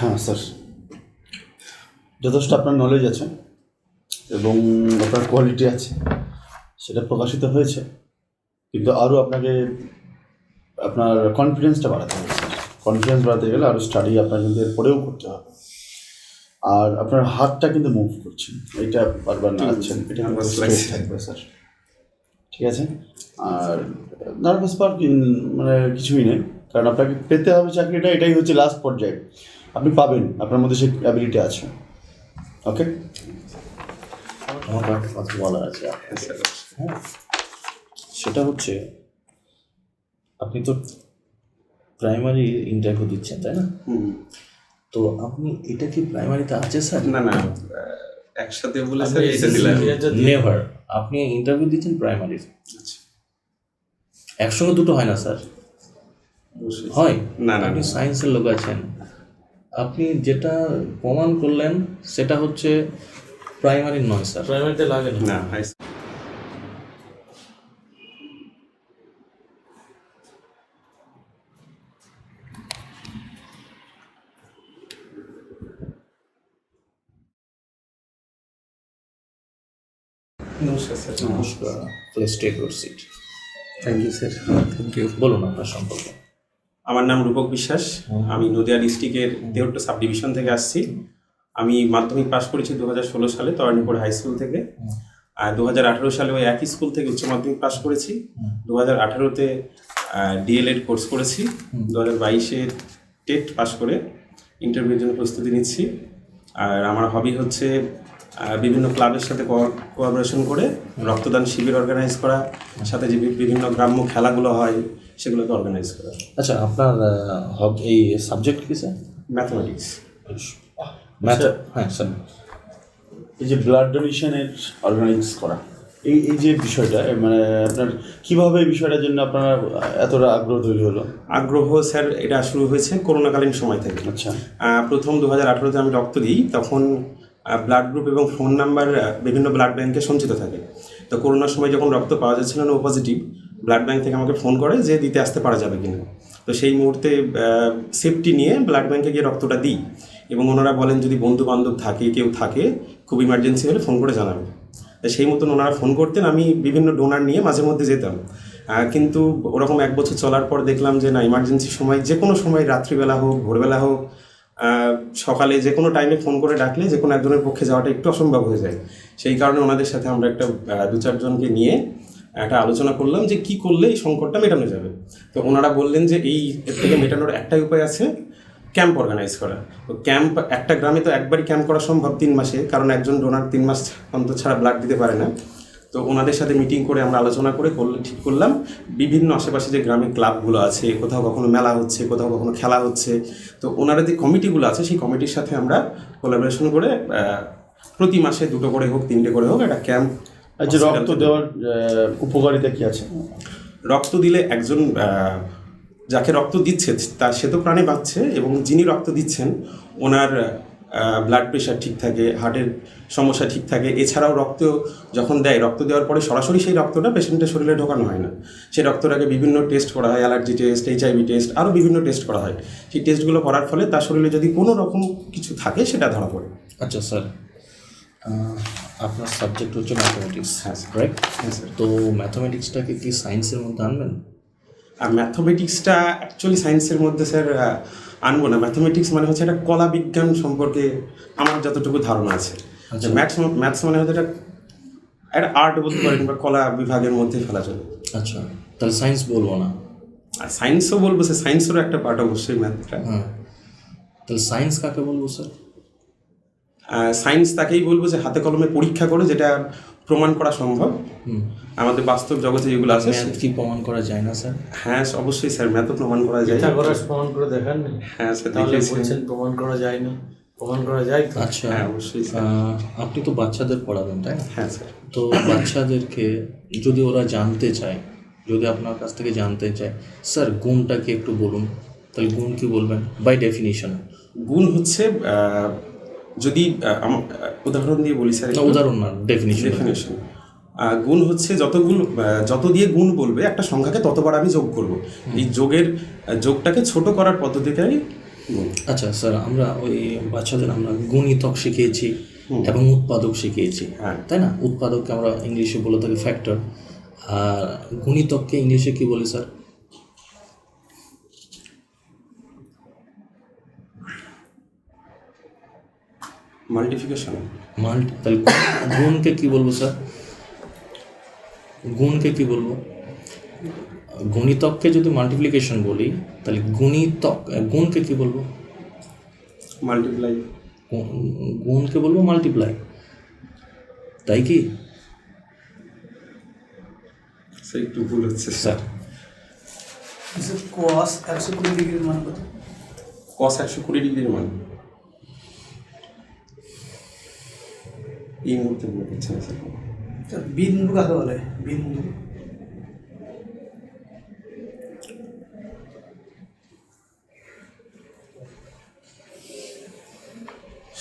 হ্যাঁ স্যার। যথেষ্ট আপনার নলেজ আছে এবং আপনার কোয়ালিটি আছে সেটা প্রকাশিত হয়েছে কিন্তু আরও আপনাকে আপনার কনফিডেন্সটা বাড়াতে হবে কনফিডেন্স বাড়াতে গেলে আরও স্টাডি আপনার কিন্তু এরপরেও করতে হবে। আর আপনার হাতটা কিন্তু মুভ করছে এটা বারবার নাড়াচ্ছেন এটা। থাকবে স্যার। ঠিক আছে? আর নার্ভাস পাওয়ার মানে কিছুই নেই কারণ আপনাকে পেতে হবে চাকরিটা এটাই হচ্ছে লাস্ট পর্যায়ে। আপনি পাবেন আপনার মধ্যে সেই অ্যাবিলিটি আছে। ওকে আমার কথা বলার আছে হ্যাঁ? সেটা হচ্ছে আপনি তো প্রাইমারি ইন্টারভিউ দিচ্ছেন তাই না? তো আপনি এটা কি প্রাইমারিতে আছে স্যার? না না একসাথে বলে স্যার এটা দিলাম। নেভার আপনি ইন্টারভিউ দিচ্ছেন প্রাইমারির আচ্ছা, একসঙ্গে দুটো হয় না স্যার? হয়? না না আপনি সায়েন্সের লোক আছেন। আপনি যেটা প্রমাণ করলেন সেটা হচ্ছে প্রাইমারি নয় স্যার। প্রাইমারিতে লাগে না। না হাই নমস্কার স্যার। নমস্কার। Please take your seat thank you sir thank you বলুন আপনার সম্পর্কে। আমার নাম রূপক বিশ্বাস। আমি নদিয়া ডিস্ট্রিক্টের দেহট্ট সাব ডিভিশন থেকে আসছি। আমি মাধ্যমিক পাশ করেছি দু হাজার ষোলো সালে তরানীপুর হাই স্কুল থেকে। আর দু হাজার আঠেরো সালে ওই একই স্কুল থেকে উচ্চ মাধ্যমিক পাশ করেছি। দু হাজার আঠেরোতে ডিএলএড কোর্স করেছি। দু হাজার বাইশে টেট পাশ করে ইন্টারভিউর জন্য প্রস্তুতি নিচ্ছি। আর আমার হবি হচ্ছে বিভিন্ন ক্লাবের সাথে কোঅপারেশন করে রক্তদান শিবির অর্গানাইজ করা সাথে যে বিভিন্ন গ্রাম্য খেলাগুলো হয় সেগুলোকে অর্গানাইজ করা। আচ্ছা আপনার হব এই সাবজেক্ট কি স্যার ম্যাথমেটিক্স ম্যাথ হ্যাঁ স্যার এই যে ব্লাড ডোনেশনের অর্গানাইজ করা এই এই যে বিষয়টা মানে আপনার কীভাবে এই বিষয়টার জন্য আপনার এতটা আগ্রহ তৈরি হলো? আগ্রহ স্যার এটা শুরু হয়েছে করোনাকালীন সময় থেকে। আচ্ছা। প্রথম দু হাজার আঠেরোতে আমি রক্ত দিই তখন ব্লাড গ্রুপ এবং ফোন নাম্বার বিভিন্ন ব্লাড ব্যাংকে সঞ্চিত থাকে। তো করোনার সময় যখন রক্ত পাওয়া যাচ্ছিল না ও পজিটিভ ব্লাড ব্যাংক থেকে আমাকে ফোন করে যে দিতে আসতে পারা যাবে কিনা। তো সেই মুহূর্তে সেফটি নিয়ে ব্লাড ব্যাংকে গিয়ে রক্তটা দিই এবং ওনারা বলেন, যদি বন্ধু বান্ধব থাকে, কেউ থাকে, খুব ইমার্জেন্সি হলে ফোন করে জানাবে সেই মতন ওনারা ফোন করতেন, আমি বিভিন্ন ডোনার নিয়ে মাঝে মধ্যে যেতাম। কিন্তু ওরকম এক বছর চলার পর দেখলাম যে, না ইমার্জেন্সি সময় যে কোনো সময়, রাত্রিবেলা হোক, ভোরবেলা হোক সকালে যে কোনো টাইমে ফোন করে ডাকলে যে কোনো একজনের পক্ষে যাওয়াটা একটু অসম্ভব হয়ে যায়। সেই কারণে ওনাদের সাথে আমরা একটা দু চারজনকে নিয়ে একটা আলোচনা করলাম যে কি করলে এই সংকটটা মেটানো যাবে। তো ওনারা বললেন যে এই এর থেকে মেটানোর একটাই উপায় আছে, ক্যাম্প অর্গানাইজ করা। তো ক্যাম্প একটা গ্রামে তো একবারই ক্যাম্প করা সম্ভব তিন মাসে, কারণ একজন ডোনার তিন মাস অন্তর ছাড়া ব্লাড দিতে পারে না। তো ওনাদের সাথে মিটিং করে আমরা আলোচনা করে করলে ঠিক করলাম, বিভিন্ন আশেপাশে যে গ্রামে ক্লাবগুলো আছে, কোথাও কখনো মেলা হচ্ছে, কোথাও কখনো খেলা হচ্ছে, তো ওনারা যে কমিটিগুলো আছে, সেই কমিটির সাথে আমরা কোলাবোরেশন করে প্রতি মাসে দুটো করে হোক, তিনটে করে হোক একটা ক্যাম্প যে রক্ত দেওয়ার উপকারিতা কি আছে? রক্ত দিলে একজন যাকে রক্ত দিচ্ছে তার সে তো প্রাণে বাঁচছে এবং যিনি রক্ত দিচ্ছেন ওনার ব্লাড প্রেশার ঠিক থাকে হার্টের সমস্যা ঠিক থাকে। এছাড়াও রক্ত যখন দেয় রক্ত দেওয়ার পরে সরাসরি সেই রক্তটা পেশেন্টের শরীরে ঢোকানো হয় না। সেই রক্তটাকে বিভিন্ন টেস্ট করা হয় অ্যালার্জি টেস্ট এইচআইভি টেস্ট আরও বিভিন্ন টেস্ট করা হয়। সেই টেস্টগুলো করার ফলে তার শরীরে যদি কোনো রকম কিছু থাকে সেটা ধরা পড়ে। আচ্ছা স্যার। আপনার সাবজেক্ট হচ্ছে ম্যাথমেটিক্স হ্যাঁ। রাইট হ্যাঁ স্যার তো ম্যাথমেটিক্সটাকে কি সায়েন্সের মধ্যে আনবেন? আর ম্যাথমেটিক্সটা অ্যাকচুয়ালি সায়েন্সের মধ্যে স্যার আনব না। ম্যাথমেটিক্স মানে হচ্ছে একটা কলা বিজ্ঞান সম্পর্কে আমার যতটুকু ধারণা আছে। আচ্ছা। ম্যাথস ম্যাথস মানে হচ্ছে একটা একটা আর্ট বলতে পারেন বা কলা বিভাগের মধ্যে ফেলা চলে। আচ্ছা। তাহলে সায়েন্স বলব না। আর সায়েন্সও বলব স্যার সায়েন্সেরও একটা পার্ট অবশ্যই ম্যাথটা হ্যাঁ। তাহলে সায়েন্স কাকে বলব স্যার সায়েন্স তাকেই বলব যে হাতে কলমে পরীক্ষা করে যেটা প্রমাণ করা সম্ভব। আমাদের বাস্তব জগতে যেগুলো আছে। কি প্রমাণ করা যায় না স্যার? হ্যাঁ অবশ্যই স্যার ম্যাথও প্রমাণ করা যায়। পিথাগোরাস প্রমাণ করে দেখান না হ্যাঁ স্যার তাহলে বলছেন প্রমাণ করা যায় না। প্রমাণ করা যায় আচ্ছা হ্যাঁ অবশ্যই আপনি তো বাচ্চাদের পড়াবেন তাই না? হ্যাঁ স্যার। তো বাচ্চাদেরকে যদি ওরা জানতে চায় যদি আপনার কাছ থেকে জানতে চায় স্যার গুণটা কি একটু বলুন। তাহলে গুণ কি বলবেন? বাই ডেফিনিশন গুণ হচ্ছে যদি উদাহরণ দিয়ে বলি স্যার উদাহরণ না ডেফিনিশন ডেফিনেশন গুণ হচ্ছে যত গুণ যত দিয়ে গুণ বলবে একটা সংখ্যাকে ততবার আমি যোগ করব। এই যোগের যোগটাকে ছোট করার পদ্ধতিটাই আচ্ছা স্যার আমরা ওই বাচ্চাদের আমরা গুণিতক শিখিয়েছি এবং উৎপাদক শিখিয়েছি। হ্যাঁ। তাই না? উৎপাদককে আমরা ইংলিশে বলে থাকি ফ্যাক্টর আর গুণিতককে ইংলিশে কি বলি স্যার? মাল্টিফিকেশন। মাল্টি তাহলে গুণকে কি বলব স্যার গুণকে কি বলব? গণিতককে যদি মাল্টিপ্লিকেশন বলি তাহলে গুণিতক গুণকে কি বলব? মাল্টিপ্লাই। গুণকে বলব মাল্টিপ্লাই তাই কি? একটু ভুল হচ্ছে স্যার কস একশো কুড়ি ডিগ্রির মান কত? কস একশো কুড়ি ডিগ্রির মান। এই মুহূর্তে মনে করছে না বিন্দু কাকে বলে বিন্দু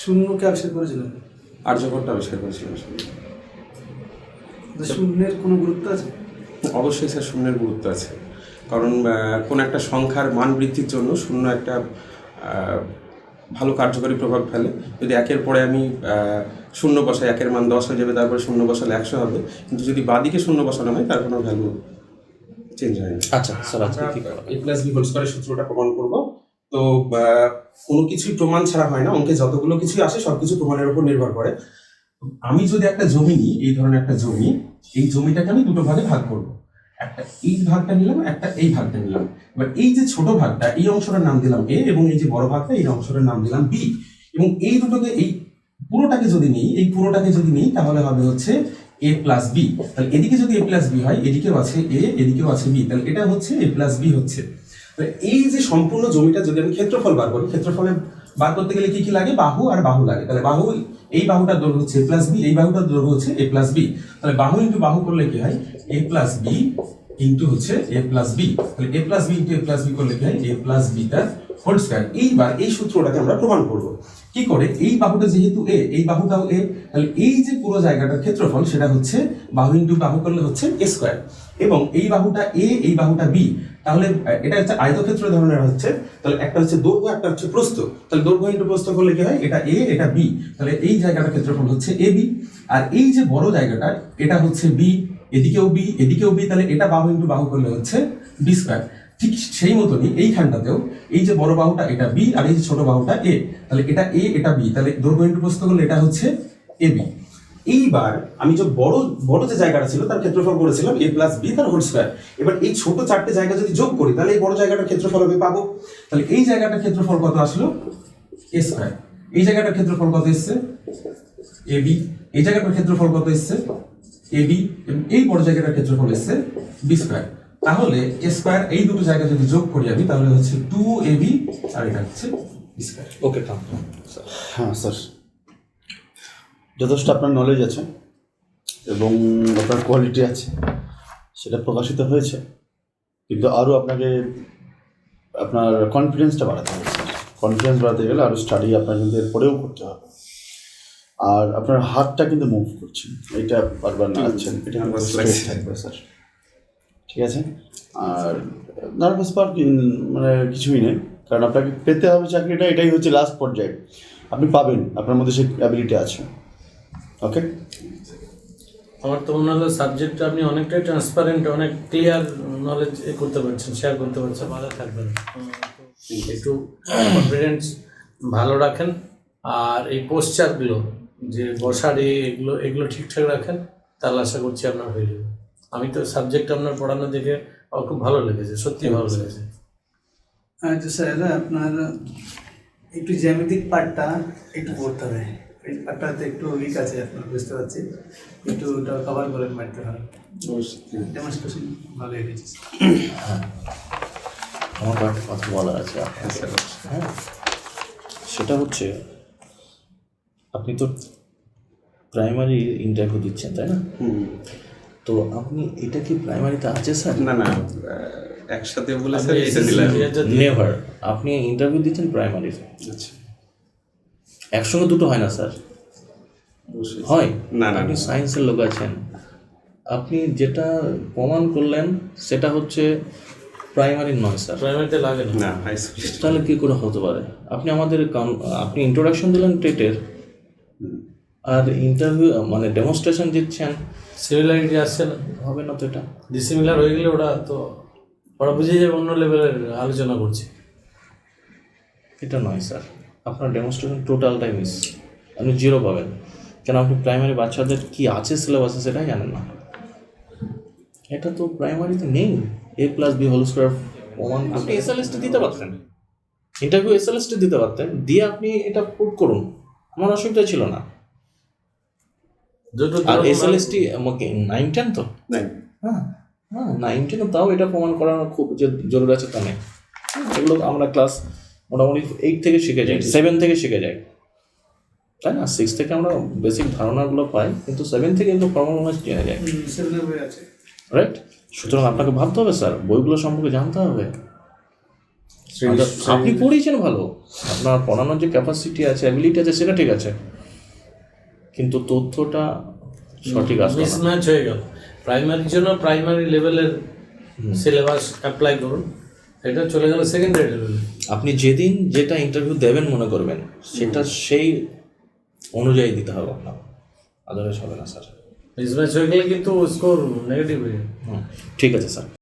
শূন্যকে আবিষ্কার করেছিলেন আর্যভট্ট আবিষ্কার করেছিলেন। তো শূন্যের কোনো গুরুত্ব আছে? অবশ্যই স্যার শূন্যের গুরুত্ব আছে। কারণ কোন একটা সংখ্যার মান বৃদ্ধির জন্য শূন্য একটা ভালো কার্যকরী প্রভাব ফেলে। যদি একের পরে আমি শূন্য বসাই একের মান দশ হয়ে যাবে তারপরে শূন্য বসালে একশো হবে। কিন্তু যদি বাদিকে শূন্য বসানো হয় তার কোনো ভ্যালু চেঞ্জ হয় না। আচ্ছা স্যার আজকে এ প্লাস বি হোল স্কোয়ারের সূত্রটা প্রমাণ করব। তো কোনো কিছুই প্রমাণ ছাড়া হয় না অঙ্কে যতগুলো কিছুই আসে সবকিছু প্রমাণের উপর নির্ভর করে। আমি যদি একটা জমি নিই এই ধরনের একটা জমি এই জমিটাকে আমি দুটো ভাগে ভাগ করব। একটা এই ভাগটা নিলাম একটা এই ভাগটা নিলাম। এবার এই যে ছোট ভাগটা এই অংশটার নাম দিলাম এ এবং এই যে বড় ভাগটা এই অংশটার নাম দিলাম বি এবং এই দুটোকে এই পুরোটাকে যদি নিই এই পুরোটাকে যদি নিই তাহলে হবে হচ্ছে এ প্লাস বি তাহলে এদিকে যদি এ প্লাস বি হয় এদিকেও আছে এ এদিকেও আছে বি তাহলে এটা হচ্ছে এ প্লাস বি হচ্ছে এই যে সম্পূর্ণ জমিটা যদি আমি ক্ষেত্রফল বার করি ক্ষেত্রফলে বার করতে গেলে কি কি লাগে বাহু আর বাহু লাগে তাহলে বাহু এই বাহুটার দৈর্ঘ্য হচ্ছে এ প্লাস বি এই বাহুটার দৈর্ঘ্য হচ্ছে এ প্লাস বি তাহলে বাহু ইন্টু বাহু করলে কি হয় এ প্লাস বি ইন্টু হচ্ছে এ প্লাস বি তাহলে A plus B into A plus B করলে কি হয় এ প্লাস বি তার হোল স্কয়ার এইবার এই সূত্রটাকে আমরা প্রমাণ করব কি করে? এই বাহুটা যেহেতু এ এই বাহুটাও এ তাহলে এই যে পুরো জায়গাটার ক্ষেত্রফল সেটা হচ্ছে বাহু ইন্টু বাহু করলে হচ্ছে এ স্কোয়ার। এবং এই বাহুটা এ এই বাহুটা বি তাহলে এটা হচ্ছে আয়তক্ষেত্র ধরনের হচ্ছে, তাহলে একটা হচ্ছে দৈর্ঘ্য, একটা হচ্ছে প্রস্থ। তাহলে দৈর্ঘ্য ইন্টু প্রস্থ করলে কি হয়? এটা এ এটা বি তাহলে এই জায়গাটার ক্ষেত্রফল হচ্ছে এ বি আর এই যে বড় জায়গাটা, এটা হচ্ছে বি এদিকেও বি এদিকেও বি তাহলে এটা বাহু ইন্টু বাহু করলে হচ্ছে বি স্কয়ার। ঠিক সেই মতনই এইখানটাতেও এই যে বড় বাহুটা এটা বি আর এই যে ছোট বাহুটা এ, তাহলে এটা এ, এটা বি, তাহলে দৈর্ঘ্য ইন্টু প্রস্থ করলে এটা হচ্ছে এ বি। এইবার আমি যে বড় বড় যে জায়গাটা ছিল তার ক্ষেত্রফল করেছিলাম এ প্লাস বি তার হোল স্কয়ার। এবার এই ছোট চারটে জায়গা যদি যোগ করি, তাহলে এই বড় জায়গাটার ক্ষেত্রফল আমি পাবো। তাহলে এই জায়গাটার ক্ষেত্রফল কত আসলো? A square. এই জায়গাটার ক্ষেত্রফল কত এসছে? A B. এই জায়গাটার ক্ষেত্রফল কত এসছে? A B. এবং এই বড় জায়গাটার ক্ষেত্রফল এসছে বি স্কয়ার। তাহলে এ স্কয়ার এই দুটো জায়গা যদি যোগ করি আমি তাহলে হচ্ছে টু এ বি আর এটা হচ্ছে স্কয়ার ওকে থাম হ্যাঁ স্যার। যথেষ্ট আপনার নলেজ আছে এবং আপনার কোয়ালিটি আছে সেটা প্রকাশিত হয়েছে কিন্তু আরও আপনাকে আপনার কনফিডেন্সটা বাড়াতে হবে স্যার। কনফিডেন্স বাড়াতে গেলে আরও স্টাডি আপনার কিন্তু এরপরেও করতে হবে। আর আপনার হাতটা কিন্তু মুভ করছে এটা বারবার নাড়াচ্ছেন এটা Nervous থাকবে স্যার। ঠিক আছে? আর নার্ভাস পাওয়ার মানে কিছুই নেই। কারণ আপনাকে পেতে হবে চাকরিটা এটাই হচ্ছে লাস্ট পর্যায়ে। আপনি পাবেন আপনার মধ্যে সেই অ্যাবিলিটি আছে। ওকে আমার তো মনে হলো সাবজেক্টটা আপনি অনেকটাই ট্রান্সপারেন্ট অনেক ক্লিয়ার নলেজ করতে পারছেন শেয়ার করতে পারছেন। ভালো থাকবেন। একটু কনফিডেন্স ভালো রাখেন। আর এই পোস্টারগুলো যে বসার এগুলো এগুলো ঠিকঠাক রাখেন তাহলে আশা করছি আপনার হয়ে যাবে। আমি তো সাবজেক্ট আপনার পড়ানো দেখে আমার খুব ভালো লেগেছে সত্যি ভালো লেগেছে। আচ্ছা স্যার আপনার একটু জ্যামিতিক পার্টটা একটু পড়তে হবে। এই পার্টটাতে একটু উইক আছে আপনার বুঝতে পারছি। একটু ওটা কভার করে মারতে হবে। ডেমনস্ট্রেশন ভালো হয়েছে। আমার কয়েকটা কথা বলার আছে আপনার হ্যাঁ। সেটা হচ্ছে আপনি তো প্রাইমারি ইন্টারভিউ দিচ্ছেন তাই না? হুম। তো আপনি এটা কি প্রাইমারিতে আছে স্যার না না একসাথে বলে স্যার এটা দিলাম। নেভার আপনি ইন্টারভিউ দিচ্ছেন প্রাইমারি আচ্ছা। একসঙ্গে দুটো হয় না স্যার হয়? না, না, আপনি সায়েন্সের লোক আছেন। আপনি যেটা প্রমাণ করলেন সেটা হচ্ছে প্রাইমারি নয় স্যার প্রাইমারিতে লাগে না। না হাই স্কুল তাহলে কী করে হতে পারে? আপনি আমাদের আপনি ইন্ট্রোডাকশন দিলেন টেটের আর ইন্টারভিউ মানে ডেমনস্ট্রেশন দিচ্ছেন। সিমিলারিটি আসছে না হবে না তো এটা। ডিসিমিলার হয়ে গেলে ওরা তো ওরা বুঝে যাবে অন্য লেভেলের আলোচনা করছে। এটা নয় স্যার। আপনার ডেমনস্ট্রেশন টোটালটাই মিস আপনি জিরো পাবেন। কেন আপনি প্রাইমারি বাচ্চাদের কি আছে সিলেবাসে সেটাই জানেন না। এটা তো প্রাইমারিতে নেই। A plus B whole square one আপনি এসএলএসটি দিতে পারতেন। ইন্টারভিউ এসএলএসটি দিতে পারতেন। দিয়ে আপনি এটা পুট করুন। আমার অসুবিধা ছিল না। আর এসএলএসটি নাইন টেন তো? হ্যাঁ হ্যাঁ নাইন টেনে তাও এটা প্রমাণ করানো খুব যে জরুরি আছে তা নেই। এগুলো আমরা ক্লাস মোটামুটি এইট থেকে শিখে যাই সেভেন থেকে শিখে যাই। তাই না? সিক্স থেকে আমরা বেসিক ধারণাগুলো পাই কিন্তু সেভেন থেকে এগুলো ফর্মুলা জেনে যাই রাইট সুতরাং আপনাকে ভাবতে হবে স্যার বইগুলো সম্পর্কে জানতে হবে। আচ্ছা, আপনি পড়িয়েছেন ভালো। আপনার পড়ানোর যে ক্যাপাসিটি আছে অ্যাবিলিটি আছে সেটা ঠিক আছে। কিন্তু তথ্যটা সঠিক আসবে না। মিসম্যাচ হয়ে গেল। প্রাইমারির জন্য প্রাইমারি লেভেলের সিলেবাস অ্যাপ্লাই করুন। এটা চলে গেল সেকেন্ডারি লেভেলে আপনি যেদিন যেটা ইন্টারভিউ দেবেন মনে করবেন সেটা সেই অনুযায়ী দিতে হবে আপনার আদারওয়াইজ হবে না স্যার মিসম্যাচ হয়ে গেলে কিন্তু স্কোর নেগেটিভ হয়ে ঠিক আছে স্যার